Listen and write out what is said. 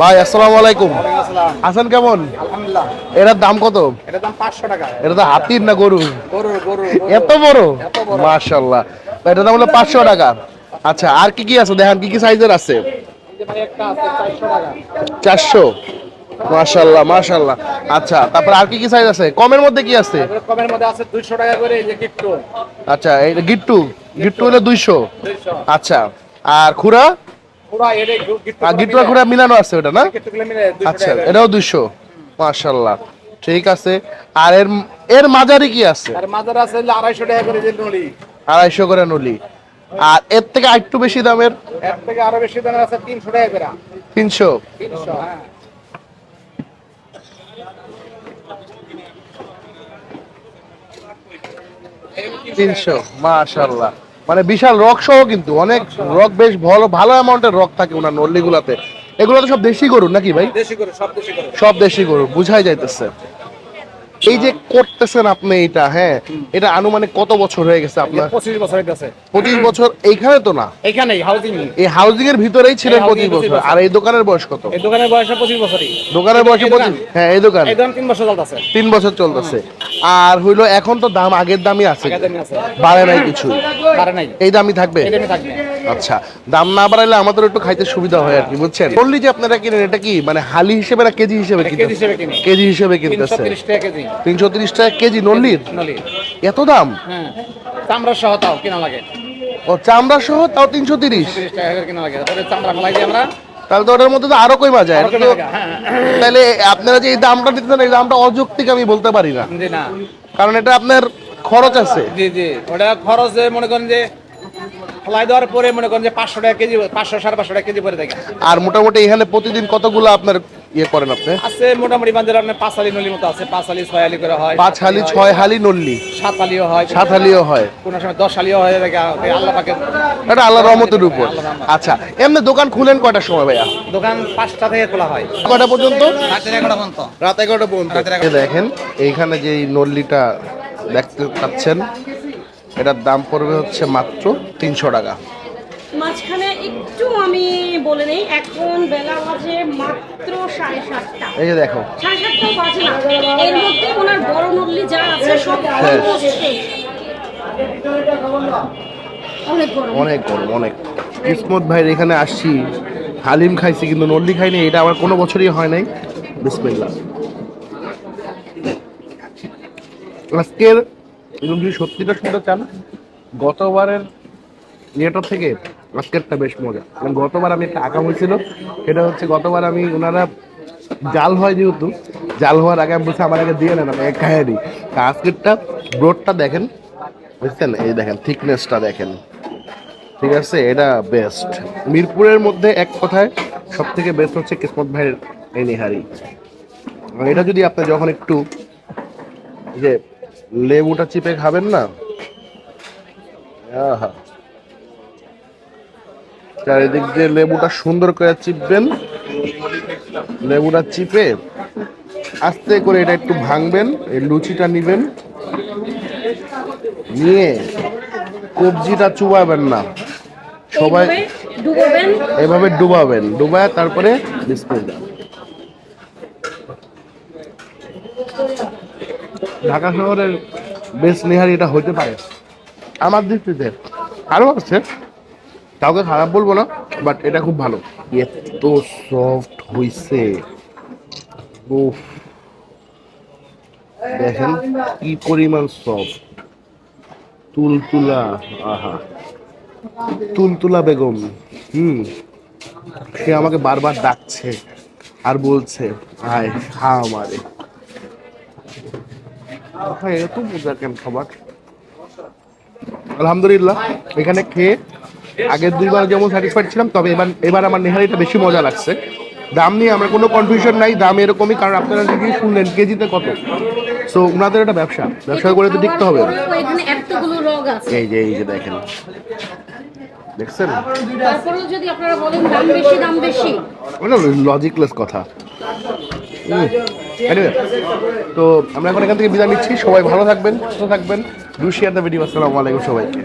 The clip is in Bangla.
ভাই আসসালামু আলাইকুম। আছেন কেমন? এটার দাম কত? এটা তো হাতির না গরু এত বড়। মাশাল্লাহ এটার দাম হলো পাঁচশো টাকা। আচ্ছা আর কি কি আছে? দেখেন কি কি সাইজের আছে? চারশো মাশাল্লাহ মাশাল্লাহ আচ্ছা তারপর আর কি কি সাইজ আছে? কমের মধ্যে কি আছে? কমের মধ্যে আছে দুইশো টাকা করে এই যে গিফটো আচ্ছা এই গিট্টু গিট্টু হলো দুইশো। দুইশো। আচ্ছা আর খুরা? মিলানো আছে ওটা না? আচ্ছা এটাও দুইশো। মাশাল্লাহ ঠিক আছে। আর এর এর মাঝারি কি আছে? আর মাজার আছে আড়াইশো টাকা করে যে নড়ি আড়াইশো করে নলি। আর এর থেকে আরেকটু বেশি দামের? এর থেকে আরও বেশি দামের আছে তিনশো টাকা করে। হ্যাঁ। তিনশো মাশাল্লাহ মানে বিশাল রক সহ কিন্তু অনেক রক বেশ ভালো ভালো অ্যামাউন্টের রক থাকে ওনার নল্লিগুলাতে। এগুলো তো সব দেশি গরু নাকি ভাই? দেশি করে সব দেশি করে সব দেশি গরু বুঝাই যাইতেছে। এই যে করতেছেন আপনি এটা হ্যাঁ এটা আনুমানিক কত বছর হয়ে গেছে আপনার? পঁচিশ বছর আছে পঁচিশ বছর এইখানে তো না? এইখানেই হাউজিং এই হাউজিং এর ভিতরেই ছিলেন পঁচিশ বছর। আর এই দোকানের বয়স কত? এই দোকানের বয়স পঁচিশ বছরই। দোকানের বয়স পঁচিশ হ্যাঁ এই দোকান। তিন বছর চলতেছে। তিন বছর চলতেছে। আর হইল এখন তো দাম আগের দামই আছে। বাড়ে নাই কিছু। পারে নাই। এই দামই থাকবে? এই দামই থাকবে। আচ্ছা দাম না বাড়াইলে আমাদের একটু খাইতে সুবিধা হয় আর কি বুঝছেন? বললি যে আপনারা কিনেন এটা কি? মানে হালি হিসেবে না কেজি হিসেবে? কেজি হিসেবে কিনতেছে। তিরিশ টাকা কেজি। তিনশো তিরিশ টাকা কেজি নল্লির? নলি এত দাম? হ্যাঁ। চামড়া সহ তাও কিনা লাগে। ও চামড়া সহ তাও তিনশো তিরিশ? টাকা কিনা লাগে। চামড়া আমরা। তাহলে তো ওটার মধ্যে তো আরও হ্যাঁ। তাহলে আপনারা যে এই দামটা দিতেছেন এই দামটা অযৌক্তিক আমি বলতে পারি না। কারণ এটা আপনার খরচ আছে। জি জি। ওটা খরচ মনে করেন যে ফেলাই দেওয়ার পরে মনে করেন যে পাঁচশো টাকা কেজি পাঁচশো সাড়ে পাঁচশো টাকা কেজি পরে থাকে। আর মোটামুটি এখানে প্রতিদিন কতগুলো আপনার ইয়ে করেন আপনি? আছে মোটামুটি বাজারে আপনার পাঁচ আলি নলির মতো আছে। পাঁচ আলি ছয় আলি করে হয় পাঁচ হালি ছয় হালি নল্লি? সাত আলিও হয়। সাত হালিও হয়। কোনো সময় দশ আলিও হয় থাকে আল্লাহ পাকে এটা আল্লাহ রহমতের উপর। আচ্ছা এমনি দোকান খুলেন কয়টার সময় ভাইয়া? দোকান পাঁচটা থেকে খোলা হয়। কয়টা পর্যন্ত? রাতের এগারোটা পর্যন্ত। রাত এগারোটা পর্যন্ত। দেখেন এইখানে যে নল্লিটা দেখতে পাচ্ছেন এটার দাম পড়বে হচ্ছে মাত্র তিনশো টাকা। মাঝখানে একটু আমি বলে নেই এখন বেলা বাজে মাত্র সাড়ে সাতটা। এই যে দেখো। সাড়ে সাতটাও বাজে না। এর মধ্যে ওনার বড় নল্লি যা আছে সব হ্যাঁ। গরম। অনেক গরম অনেক। কিসমত ভাইয়ের এখানে আসছি হালিম খাইছি কিন্তু নল্লি খাইনি এটা আমার কোনো বছরই হয় নাই। বিসমিল্লা আজকের এরকম যদি সত্যিটা শুনতে চান, গতবারের ইয়েটার থেকে আজকেরটা বেশ মজা। কারণ গতবার আমি একটা আঁকা হয়েছিল, সেটা হচ্ছে গতবার আমি ওনারা জাল হয় যেহেতু, জাল হওয়ার আগে আমি বলছি, আমার আগে দিয়ে নেন, আমি এক খাইয়ে দিই। তা আজকেরটা ব্রোডটা দেখেন, বুঝছেন? এই দেখেন, থিকনেসটা দেখেন। ঠিক আছে? এটা বেস্ট মিরপুরের মধ্যে এক কথায় সব থেকে বেস্ট হচ্ছে কিসমত ভাইয়ের এই নিহারি এটা যদি আপনি যখন একটু যে লেবুটা চিপে খাবেন না? চারিদিক দিয়ে লেবুটা সুন্দর করে চিপবেন। লেবুটা চিপে আস্তে করে এটা একটু ভাঙবেন এই লুচিটা নিবেন। নিয়ে কবজিটা চুবাবেন না। সবাই এভাবে ডুবাবেন? ডুবায় তারপরে বিসমিল্লাহ ঢাকা শহরের বেশ নিহারি এটা হইতে পারে। আমার দৃষ্টিতে আরও আছে, কাউকে খারাপ বলব না বাট এটা খুব ভালো। এত সফট হইছে। দেখেন কি পরিমাণ সফট তুলতুলা, আহা। তুলতুলা বেগম, হুম। সে আমাকে বারবার ডাকছে আর বলছে, আয়, খা আমারে। মজা কেন খাবার? আলহামদুলিল্লাহ এখানে খেয়ে আগের দুইবার যেমন স্যাটিসফাইড ছিলাম তবে এবার এবার আমার নেহারিটা বেশি মজা লাগছে। দাম নিয়ে আমার কোনো কনফিউশন নাই দাম এরকমই কারণ আপনারা যদি শুনলেন কেজিতে কত? সো ওনাদের এটা ব্যবসা ব্যবসা করে তো টিকতে হবে। এই যে এই যে দেখেন। দেখছেন? যদি আপনারা বলেন দাম বেশি দাম বেশি। মানে লজিকলেস কথা। তো আমরা এখন এখান থেকে বিদায় নিচ্ছি। সবাই ভালো থাকবেন, সুস্থ থাকবেন। ডু শেয়ার দ্য ভিডিও আসসালামু আলাইকুম সবাইকে।